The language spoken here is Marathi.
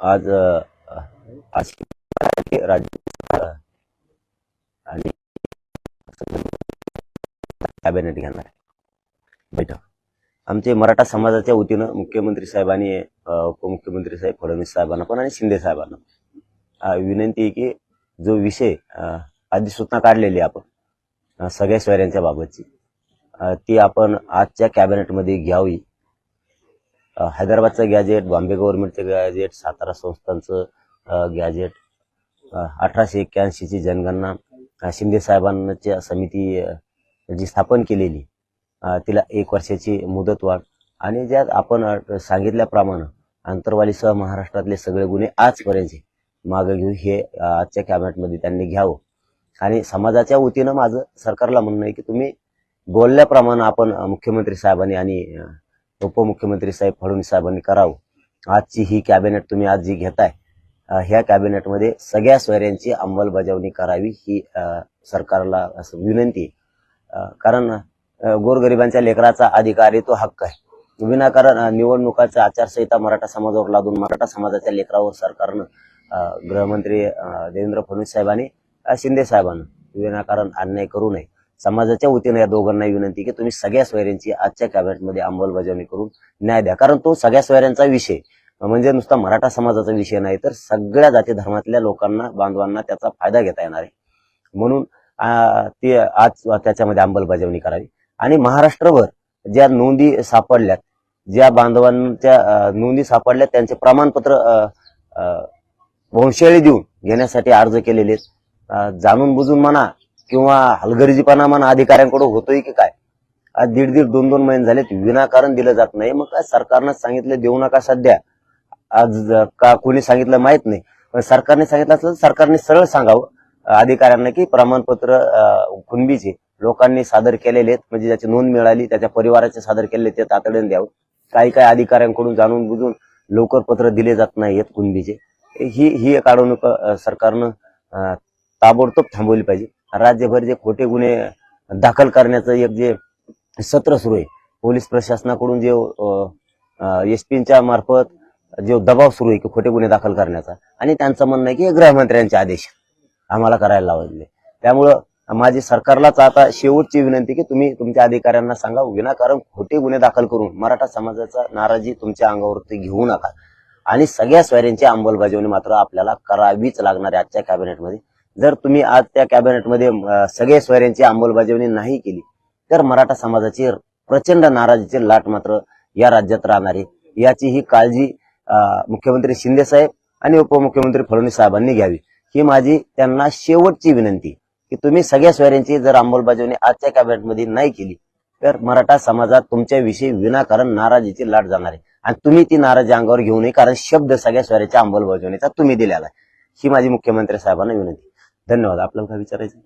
आज राज्य आणि कॅबिनेट घेणार बैठक. आमचे मराठा समाजाच्या वतीनं मुख्यमंत्री साहेबांनी उपमुख्यमंत्री साहेब फडणवीस साहेबांना पण आणि शिंदे साहेबांना विनंती आहे की जो विषय आधी अधिसूचना काढलेली आहे आपण सगळ्या सोयऱ्यांच्या बाबतची ती आपण आजच्या कॅबिनेटमध्ये घ्यावी. हैदराबादचं गॅजेट बॉम्बे गव्हर्नमेंटचं गॅजेट सातारा संस्थांचं गॅजेट अठराशे एक्क्याऐंशीची जनगणना शिंदे साहेबांच्या समिती जी स्थापन केलेली तिला एक वर्षाची मुदतवाढ आणि ज्यात आपण सांगितल्याप्रमाणे आंतरवालीसह महाराष्ट्रातले सगळे गुन्हे आजपर्यंतचे मागं घेऊ हे आजच्या कॅबिनेटमध्ये त्यांनी घ्यावं. आणि समाजाच्या वतीनं माझं सरकारला म्हणणं आहे की तुम्ही बोलल्याप्रमाणे आपण मुख्यमंत्री साहेबांनी आणि उपमुख्यमंत्री साहेब फडणवीस साहेबांनी करावं. आजची ही कॅबिनेट तुम्ही आज जी घेताय ह्या कॅबिनेटमध्ये सगळ्या सोयऱ्यांची अंमलबजावणी करावी ही सरकारला असं विनंती कारण गोरगरिबांच्या लेकराचा अधिकार आहे तो हक्क आहे. विनाकारण निवडणुकाचा आचारसंहिता मराठा समाजावर लादून मराठा समाजाच्या लेकरावर सरकारनं गृहमंत्री देवेंद्र फडणवीस साहेबांनी शिंदे साहेबांना विनाकारण अन्याय करू नये. समाजाच्या वतीनं या दोघांना विनंती की तुम्ही सगळ्या सोयऱ्यांची आजच्या कॅबिनेटमध्ये अंमलबजावणी करून न्याय द्या. कारण तो सगळ्या सोयऱ्यांचा विषय म्हणजे नुसता मराठा समाजाचा विषय नाही तर सगळ्या जाती धर्मातल्या लोकांना बांधवांना त्याचा फायदा घेता येणार आहे. म्हणून ते आज त्याच्यामध्ये अंमलबजावणी करावी. आणि महाराष्ट्रभर ज्या नोंदी सापडल्यात ज्या बांधवांच्या नोंदी सापडल्यात त्यांचे प्रमाणपत्र अ, वंशाळी देऊन घेण्यासाठी अर्ज केलेले आहेत. जाणून बुजून म्हणा किंवा हलगर्जीपणा म्हणा अधिकाऱ्यांकडून होतोय की काय? आज दीड दीड दोन दोन महिने झालेत विनाकारण दिलं जात नाही. मग काय सरकारनं सांगितलं देऊ नका सध्या. आज का कोणी सांगितलं माहीत नाही. पण सरकारने सांगितलं असलं तर सरकारने सरळ सांगावं. अधिकाऱ्यांना की प्रमाणपत्र कुणबीचे लोकांनी सादर केलेले आहेत. म्हणजे ज्याची नोंद मिळाली त्याच्या परिवाराचे सादर केलेले ते तातडीने द्यावं. काही काही अधिकाऱ्यांकडून जाणून बुजून लवकर पत्र दिले जात नाहीत कुणबीचे ही ही एक अडवणूक सरकारनं ताबडतोब थांबवली पाहिजे. राज्यभर जे खोटे गुन्हे दाखल करण्याचं एक जे सत्र सुरू आहे पोलीस प्रशासनाकडून जे एस पीच्या मार्फत जो दबाव सुरू आहे की खोटे गुन्हे दाखल करण्याचा आणि त्यांचं म्हणणं आहे की गृहमंत्र्यांचे आदेश आम्हाला करायला लावले त्यामुळं माझी सरकारलाच आता शेवटची विनंती की तुम्ही तुमच्या अधिकाऱ्यांना सांगा विनाकारण खोटे गुन्हे दाखल करून मराठा समाजाचा नाराजी तुमच्या अंगावरती घेऊ नका. आणि सगळ्या सोयऱ्यांची अंमलबजावणी मात्र आपल्याला करावीच लागणार आहे आजच्या कॅबिनेटमध्ये. जर तुम्ही आज त्या कॅबिनेटमध्ये सगळे सगळ्या सोयऱ्यांची अंमलबजावणी नाही केली तर मराठा समाजाची प्रचंड नाराजीची लाट मात्र या राज्यात राहणार आहे. याची ही काळजी मुख्यमंत्री शिंदे साहेब आणि उपमुख्यमंत्री फडणवीस साहेबांनी घ्यावी. ही माझी त्यांना शेवटची विनंती की तुम्ही सगळ्या सोयऱ्यांची जर अंमलबजावणी आजच्या कॅबिनेटमध्ये नाही केली तर मराठा समाजात तुमच्याविषयी विनाकारण नाराजीची लाट जाणार आहे. आणि तुम्ही ती नाराजी अंगावर घेऊ नये कारण शब्द सगळ्या स्वराच्या अंमलबजावणीचा तुम्ही दिलेला आहे. ही माझी मुख्यमंत्री साहेबांना विनंती. धन्यवाद. आपल्याला काय विचारायचं?